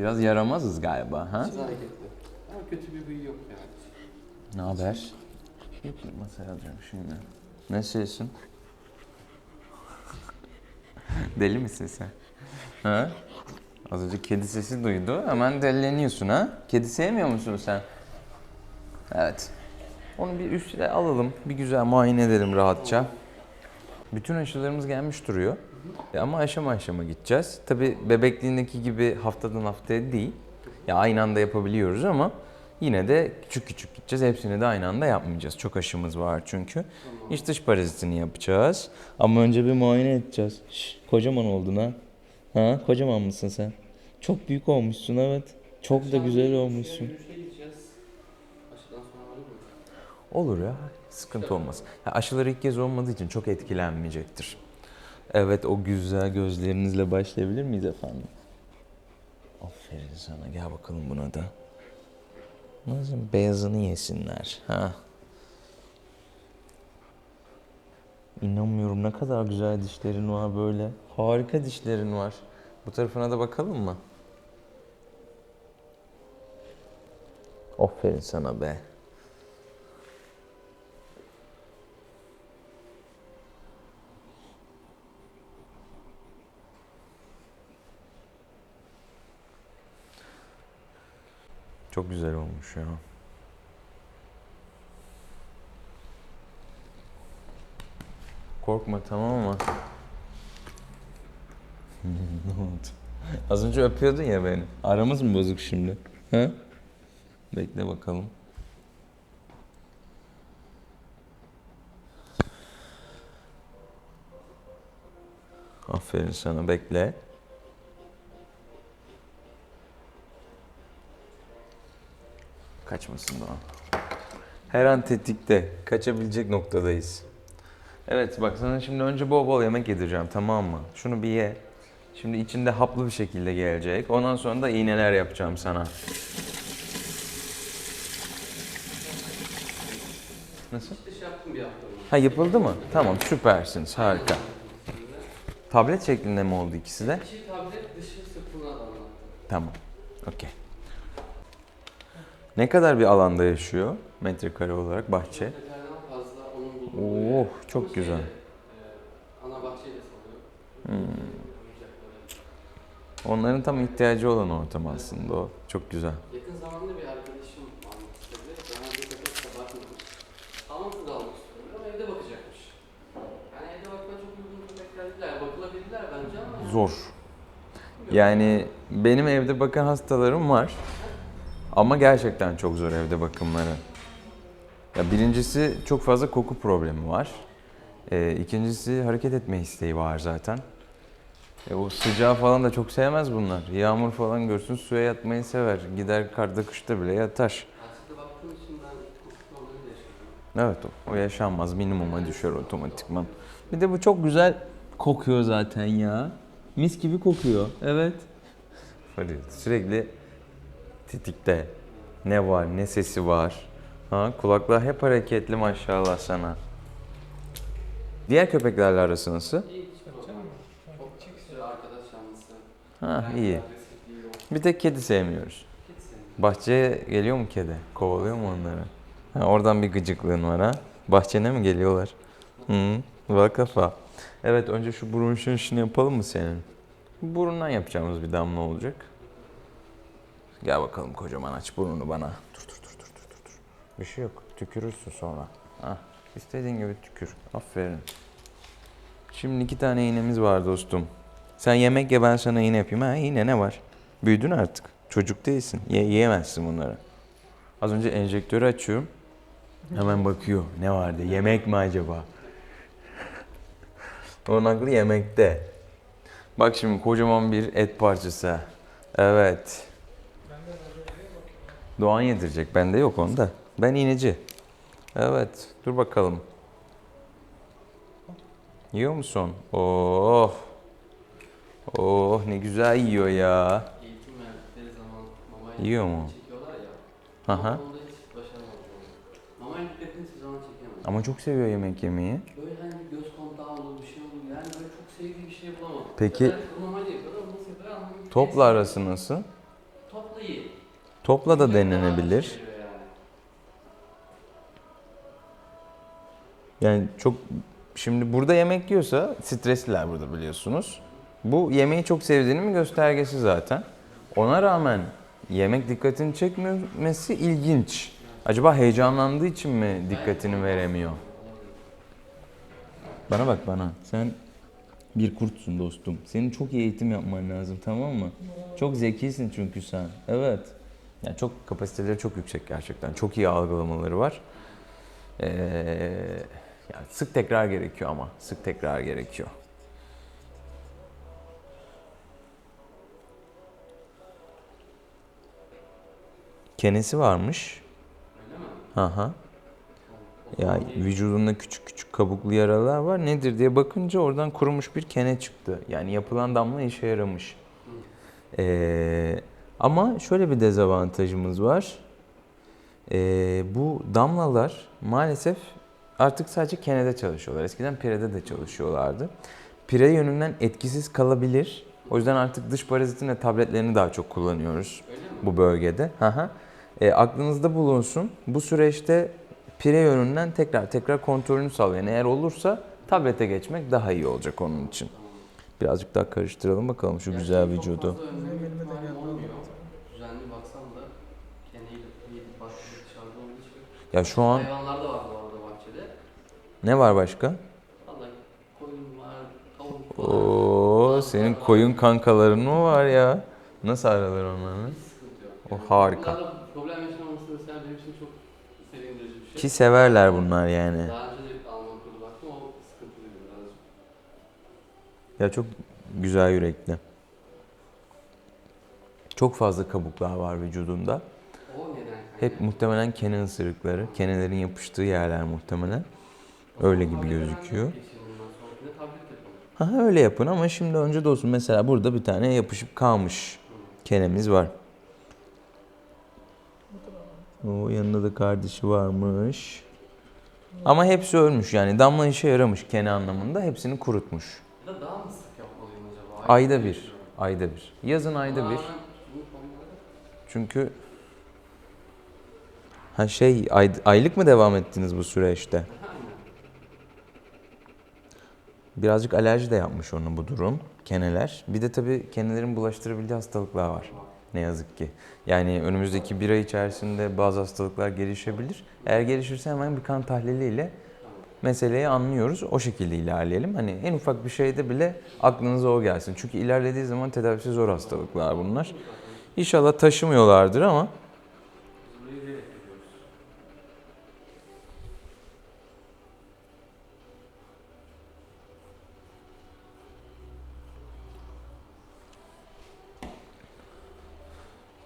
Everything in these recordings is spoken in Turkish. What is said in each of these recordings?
Biraz yaramazız galiba ha? Çok hareketli. Ama kötü bir huyu yok yani. Ne haber? Yok masaya alacağım şimdi. Ne şeysin? Deli misin sen? Ha? Az önce kedi sesi duydu. Hemen delileniyorsun ha? Kedi sevmiyor musun sen? Evet. Onu bir üstüne alalım. Bir güzel muayene edelim rahatça. Bütün aşılarımız gelmiş duruyor. E ama aşama aşama gideceğiz. Tabi bebekliğindeki gibi haftadan haftaya değil. Ya aynı anda yapabiliyoruz ama yine de küçük küçük gideceğiz. Hepsini de aynı anda yapmayacağız. Çok aşımız var çünkü. İç dış parazitini yapacağız. Ama önce bir muayene edeceğiz. Şş, kocaman oldun ha. Ha, kocaman mısın sen? Çok büyük olmuşsun evet. Çok da güzel olmuşsun. Olur ya. Sıkıntı olmaz. Ha, aşıları ilk kez olmadığı için çok etkilenmeyecektir. Evet o güzel gözlerinizle başlayabilir miyiz efendim? Aferin sana. Gel bakalım buna da. Nasıl beyazını yesinler. Ha. İnanmıyorum ne kadar güzel dişlerin var böyle. Harika dişlerin var. Bu tarafına da bakalım mı? Aferin sana be. Çok güzel olmuş ya. Korkma tamam mı? ne oldu? Az önce öpüyordun ya beni. Aramız mı bozuk şimdi? Ha? Bekle bakalım. Aferin sana bekle. Kaçmasın Doğan. Her an tetikte. Kaçabilecek noktadayız. Evet bak sana şimdi önce bol bol yemek yedireceğim tamam mı? Şunu bir ye. Şimdi içinde haplı bir şekilde gelecek. Ondan sonra da iğneler yapacağım sana. Nasıl? Ha yapıldı mı? Tamam süpersiniz harika. Tablet şeklinde mi oldu ikisi de? İçi tablet dışı anlattım. Tamam. Okey. Ne kadar bir alanda yaşıyor metrekare olarak bahçe? Oh çok güzel. e, ana bahçeyle salıyor. Hmm. Onların tam ihtiyacı olan ortam aslında o. Çok güzel. Yakın zamanda bir arkadaşım istedi. Daha önce köpek de bakmadım. Almak da almak istiyorum ama evde bakacakmış. Yani evde bakma çok uygun köpekler değiller. Bakılabilirler bence ama Zor. Yani benim evde bakan hastalarım var. Ama gerçekten çok zor evde bakımları. Ya birincisi çok fazla koku problemi var. Ee, ikincisi hareket etme isteği var zaten. E, o sıcağı falan da çok sevmez bunlar. Yağmur falan görsün suya yatmayı sever. Gider karda kışta bile yatar. İçin ben. Evet o, o yaşanmaz. Minimuma düşer otomatikman. Bir de bu çok güzel kokuyor zaten ya. Mis gibi kokuyor. Evet. Sürekli titikte. Ne var ne sesi var. Ha, kulaklar hep hareketli maşallah sana. Diğer köpeklerle arası nasıl? Ha iyi. Bir tek kedi sevmiyoruz. Bahçeye geliyor mu kedi? Kovalıyor mu onları? Ha, oradan bir gıcıklığın var ha? Bahçene mi geliyorlar? Hı, var kafa. Evet önce şu burun şunu yapalım mı senin? Burundan yapacağımız bir damla olacak. Gel bakalım kocaman aç burnunu bana. Dur dur dur dur dur dur. Bir şey yok. Tükürürsün sonra. Ha, istediğin gibi tükür. Aferin. Şimdi iki tane iğnemiz var dostum. Sen yemek ye ben sana iğne yapayım. Ha iğne ne var? Büyüdün artık. Çocuk değilsin. Ye, yiyemezsin bunları. Az önce enjektörü açıyorum. Hemen bakıyor. Ne vardı? Yemek mi acaba? Onun aklı yemekte. Bak şimdi kocaman bir et parçası. Evet. Doğan yedirecek. Bende yok onda. Ben iğneci. Evet. Dur bakalım. Yiyor musun? Oh. Oh ne güzel yiyor ya. Eğitim verdikleri zaman mama Yiyor mu? ya. Hı Ama hı. onda hiç başaramadım onu. Mama yediklerini hiçbir zaman çekemem. Ama çok seviyor yemek yemeyi. Böyle hani göz kontağı olur bir şey olur. Yani böyle çok sevdiği bir şey bulamadım. Peki- anlamadım. Topla arası nasıl? Topla da denenebilir. Yani çok şimdi burada yemek yiyorsa stresliler burada biliyorsunuz. Bu yemeği çok sevdiğinin göstergesi zaten. Ona rağmen yemek dikkatini çekmemesi ilginç. Acaba heyecanlandığı için mi dikkatini veremiyor? Bana bak bana. Sen bir kurtsun dostum. Senin çok iyi eğitim yapman lazım tamam mı? Çok zekisin çünkü sen. Evet. Yani çok kapasiteleri çok yüksek gerçekten. Çok iyi algılamaları var. Ee, yani sık tekrar gerekiyor ama. Sık tekrar gerekiyor. Kenesi varmış. O Ya vücudunda küçük küçük kabuklu yaralar var. Nedir diye bakınca oradan kurumuş bir kene çıktı. Yani yapılan damla işe yaramış. Ee, ama şöyle bir dezavantajımız var. Ee, bu damlalar maalesef artık sadece kenede çalışıyorlar. Eskiden pirede de çalışıyorlardı. Pire yönünden etkisiz kalabilir. O yüzden artık dış parazitin ve tabletlerini daha çok kullanıyoruz bu bölgede. E, aklınızda bulunsun. Bu süreçte pire yönünden tekrar tekrar kontrolünü sağlayın. Eğer olursa tablete geçmek daha iyi olacak onun için. Birazcık daha karıştıralım bakalım şu güzel vücudu. fazla önleme ihtimali olmuyor. Düzenli baksam da keneyi yedip başka dışarıda olduğu için. Ya şu an Hayvanlar da var bu arada bahçede. ne var başka? Vallahi koyun var, tavuk var. Oo, senin koyun kankaların mı var ya? Nasıl aralar onların? Sıkıntı yok. O harika. Bunlarla problem yaşamaması mesela benim için çok sevindirici bir şey. Ki severler bunlar yani. Daha önce de Alman kurdu baktım o sıkıntılıydı birazcık. Ya çok güzel yürekli. Çok fazla kabuklar var vücudunda. Hep muhtemelen kene ısırıkları. Kenelerin yapıştığı yerler muhtemelen. öyle gibi gözüküyor. Ha öyle yapın ama şimdi önce de olsun. Mesela burada bir tane yapışıp kalmış kenemiz var. O yanında da kardeşi varmış. Ama hepsi ölmüş yani damla işe yaramış kene anlamında hepsini kurutmuş. Ya da daha mı sık yapmalıyım acaba? Ayda bir. Ayda bir. Yazın ayda bir. Çünkü ha şey ay- aylık mı devam ettiniz bu süreçte? Birazcık alerji de yapmış onu bu durum. Keneler. Bir de tabii kenelerin bulaştırabildiği hastalıklar var. Ne yazık ki. Yani önümüzdeki bir ay içerisinde bazı hastalıklar gelişebilir. Eğer gelişirse hemen bir kan tahliliyle meseleyi anlıyoruz. O şekilde ilerleyelim. Hani en ufak bir şeyde bile aklınıza o gelsin. Çünkü ilerlediği zaman tedavisi zor hastalıklar bunlar. İnşallah taşımıyorlardır ama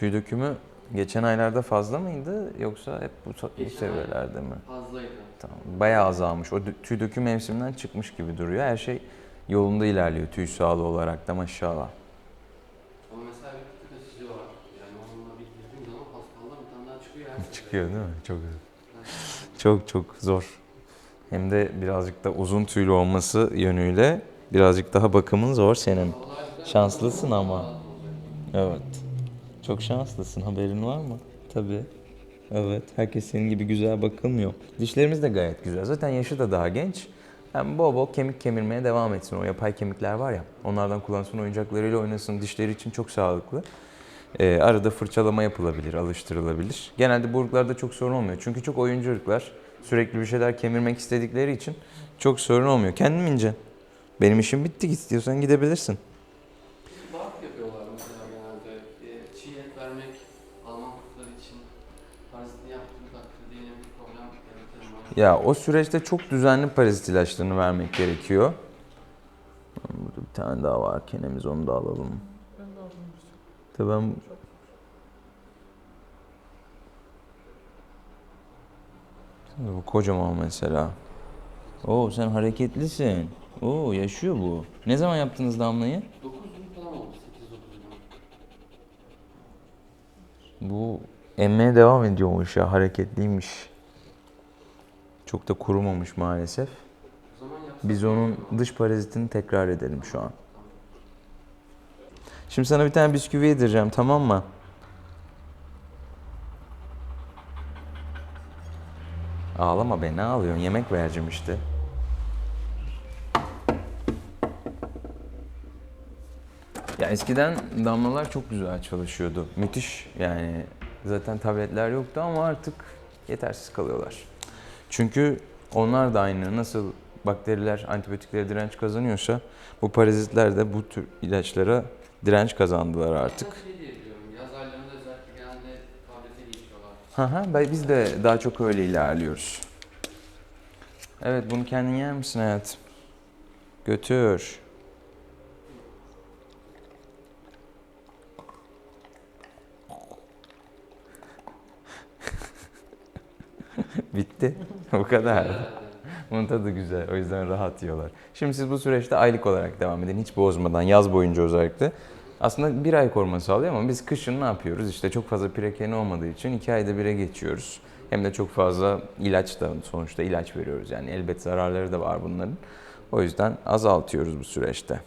tüy dökümü geçen aylarda fazla mıydı yoksa hep bu, bu seviyelerde mi? Fazlaydı. Tamam. Bayağı azalmış. O tüy döküm mevsiminden çıkmış gibi duruyor. Her şey yolunda ilerliyor tüy sağlığı olarak da maşallah. Ama mesela bir tık açıcı var. Yani onunla bir girdiğim zaman hastalığında bir tane daha çıkıyor. her. Çıkıyor değil mi? Çok çok çok zor. Hem de birazcık da uzun tüylü olması yönüyle birazcık daha bakımın zor senin. Şanslısın ama. Evet. Çok şanslısın. Haberin var mı? Tabii. Evet. Herkes senin gibi güzel bakılmıyor. Dişlerimiz de gayet güzel. Zaten yaşı da daha genç. Hem bol bol kemik kemirmeye devam etsin. O yapay kemikler var ya. Onlardan kullansın, oyuncaklarıyla oynasın. Dişleri için çok sağlıklı. Ee, arada fırçalama yapılabilir, alıştırılabilir. Genelde bu ırklarda çok sorun olmuyor. Çünkü çok oyuncu ırklar. Sürekli bir şeyler kemirmek istedikleri için çok sorun olmuyor. Kendin ince. Benim işim bitti. İstiyorsan gidebilirsin. Barf yapıyorlar mesela genelde. E, çiğ et vermek Alman kurtları için parazitini yaptığım takdirde yine bir problem yaratır mı? Ya o süreçte çok düzenli parazit ilaçlarını vermek gerekiyor. Burada bir tane daha var. Kenemiz onu da alalım. Tabii ben bu kocaman mesela. Oo sen hareketlisin. Oo yaşıyor bu. Ne zaman yaptınız damlayı? 9 gün falan oldu. 8-9 gün. Bu emmeye devam ediyormuş ya. Hareketliymiş. Çok da kurumamış maalesef. Biz onun dış parazitini tekrar edelim şu an. Şimdi sana bir tane bisküvi yedireceğim tamam mı? Ağlama be ne ağlıyorsun yemek vereceğim işte. Ya eskiden damlalar çok güzel çalışıyordu. Müthiş yani. Zaten tabletler yoktu ama artık yetersiz kalıyorlar. Çünkü onlar da aynı nasıl bakteriler antibiyotiklere direnç kazanıyorsa bu parazitler de bu tür ilaçlara direnç kazandılar artık. Şey. Hı hı biz de daha çok öyle ilerliyoruz. Evet bunu kendin yer misin hayatım? Götür. Bitti. Bu kadar. Bunun tadı güzel. O yüzden rahat yiyorlar. Şimdi siz bu süreçte aylık olarak devam edin. Hiç bozmadan. Yaz boyunca özellikle. Aslında bir ay koruma sağlıyor ama biz kışın ne yapıyoruz? İşte çok fazla pirekeni olmadığı için iki ayda bire geçiyoruz. Hem de çok fazla ilaç da sonuçta ilaç veriyoruz. Yani elbet zararları da var bunların. O yüzden azaltıyoruz bu süreçte.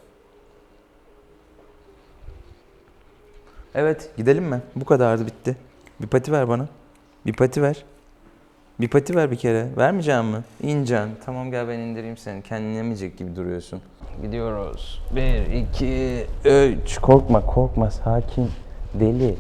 Evet gidelim mi? Bu kadardı bitti. Bir pati ver bana. Bir pati ver. Bir pati ver bir kere. Vermeyeceğim mi? İneceksin. Tamam gel ben indireyim seni. Kendini yemeyecek gibi duruyorsun. Gidiyoruz. Bir, iki, üç. Korkma korkma sakin. Deli.